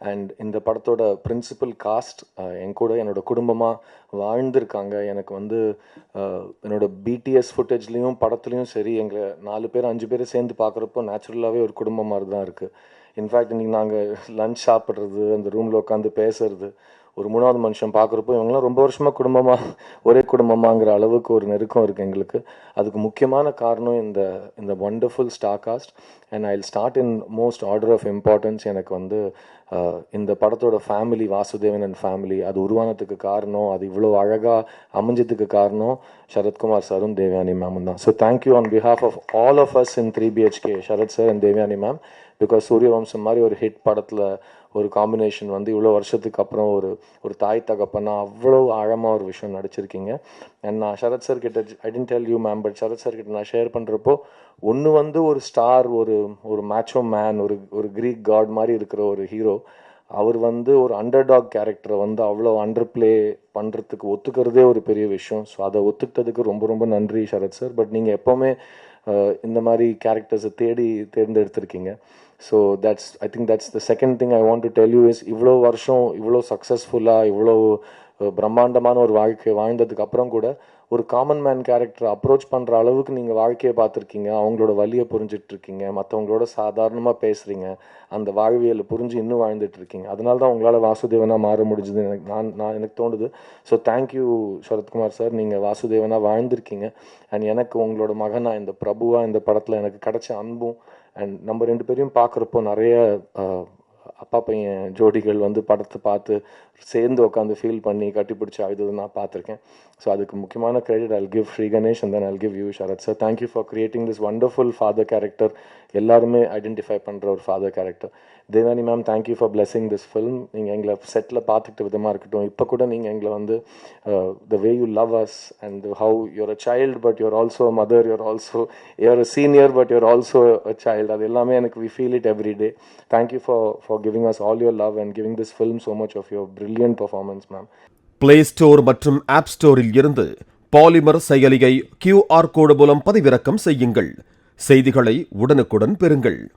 And இந்த படத்தோட principal cost uh, என் கூட என்னோட குடும்பமாக வாழ்ந்திருக்காங்க. எனக்கு வந்து uh, என்னோட பிடிஎஸ் ஃபுட்டேஜ்லேயும் படத்துலையும் சரி எங்களை நாலு பேர் அஞ்சு பேர் சேர்ந்து பார்க்குறப்போ நேச்சுரலாகவே ஒரு குடும்பம் மாதிரி தான் இருக்குது இன்ஃபேக்ட் இன்றைக்கி நாங்கள் லஞ்ச் சாப்பிட்றது அந்த ரூமில் உட்காந்து பேசுறது ஒரு மூணாவது மனுஷன் பார்க்குறப்போ இவங்களாம் ரொம்ப வருஷமாக குடும்பமாக ஒரே குடும்பமாங்கிற அளவுக்கு ஒரு நெருக்கம் இருக்குது எங்களுக்கு. அதுக்கு முக்கியமான காரணம் இந்த இந்த wonderful star cast and I start in most order of importance எனக்கு வந்து uh, இந்த படத்தோட ஃபேமிலி வாசுதேவன் அண்ட் ஃபேமிலி அது உருவானதுக்கு காரணம் அது இவ்வளோ அழகாக அமைஞ்சதுக்கு காரணம் சரத்குமார் சாரும் தேவயானி மேமும் தான். So thank you on behalf of all of us in three BHK Sarath sir and Devayani ma'am because Suryavamsam மாதிரி ஒரு ஹிட் படத்தில் ஒரு காம்பினேஷன் வந்து இவ்வளோ வருஷத்துக்கு அப்புறம் ஒரு ஒரு தாய் தகப்பனா அவ்வளோ ஆழமாக ஒரு விஷயம் நடிச்சிருக்கீங்க. அண்ட் நான் சரத் சார் கிட்ட I didn't tell you ma'am but Sarath sir கிட்ட நான் ஷேர் பண்ணுறப்போ ஒன்று வந்து ஒரு ஸ்டார் ஒரு ஒரு மேட்சோ மேன் ஒரு ஒரு கிரீக் காட் மாதிரி இருக்கிற ஒரு ஹீரோ அவர் வந்து ஒரு அண்டர் டாக் கேரக்டரை வந்து அவ்வளோ அண்டர் ப்ளே பண்ணுறதுக்கு ஒத்துக்கிறதே ஒரு பெரிய விஷயம். ஸோ அதை ஒத்துக்கிட்டதுக்கு ரொம்ப ரொம்ப நன்றி சரத் சார் பட் நீங்கள் எப்போவுமே இந்த மாதிரி கேரக்டர்ஸை தேடி தேர்ந்தெடுத்திருக்கீங்க. So that's I think that's the second thing I want to tell you is இவ்வளோ வருஷம் இவ்வளோ சக்ஸஸ்ஃபுல்லாக இவ்வளோ பிரம்மாண்டமான ஒரு வாழ்க்கை வாழ்ந்ததுக்கு அப்புறம் கூட ஒரு காமன் மேன் கேரக்டர் அப்ரோச் பண்ணுற அளவுக்கு நீங்கள் வாழ்க்கையை பார்த்துருக்கீங்க. அவங்களோட வலியை புரிஞ்சிட்ருக்கீங்க. மற்றவங்களோட சாதாரணமாக பேசுகிறீங்க அந்த வாழ்வியலை புரிஞ்சு இன்னும் வாழ்ந்துட்டுருக்கீங்க அதனால தான் உங்களால் வாசுதேவனாக மாற முடிஞ்சது எனக்கு நான் நான் எனக்கு தோணுது. ஸோ தேங்க்யூ சரத்குமார் சார் நீங்கள் வாசுதேவனாக வாழ்ந்திருக்கீங்க. அண்ட் எனக்கு உங்களோட மகனா இந்த பிரபுவாக இந்த படத்தில் எனக்கு கிடைச்ச அன்பும் அண்ட் நம்ம ரெண்டு பேரையும் பார்க்குறப்போ நிறைய அப்பா பையன் ஜோடிகள் வந்து படத்தை பார்த்து சேர்ந்து உட்காந்து ஃபீல் பண்ணி கட்டிப்பிடிச்சி அழுது நான் பார்த்துருக்கேன். ஸோ அதுக்கு முக்கியமான credit I'll give Sri Ganesh and then I'll give you Sarath sir thank you for creating this wonderful father character எல்லாருமே ஐடென்டிஃபை பண்ணுற ஒரு father character Devayani ma'am thank you for blessing this film நீங்கள் எங்களை settle பார்த்துக்கிட்ட விதமாக இருக்கட்டும். இப்போ கூட நீங்கள் எங்களை வந்து the way you love us and how you're a child but you're also mother you're also your senior but you're also a child அது எல்லாமே எனக்கு we feel it every day thank you for for giving us all your love and giving this film so much of your brilliant performance ma'am play store மற்றும் app ஸ்டோரில் இருந்து polymer செயலியை QR code மூலம் பதிவிறக்கம் செய்யுங்கள். செய்திகளை உடனுக்குடன் பெறுங்கள்.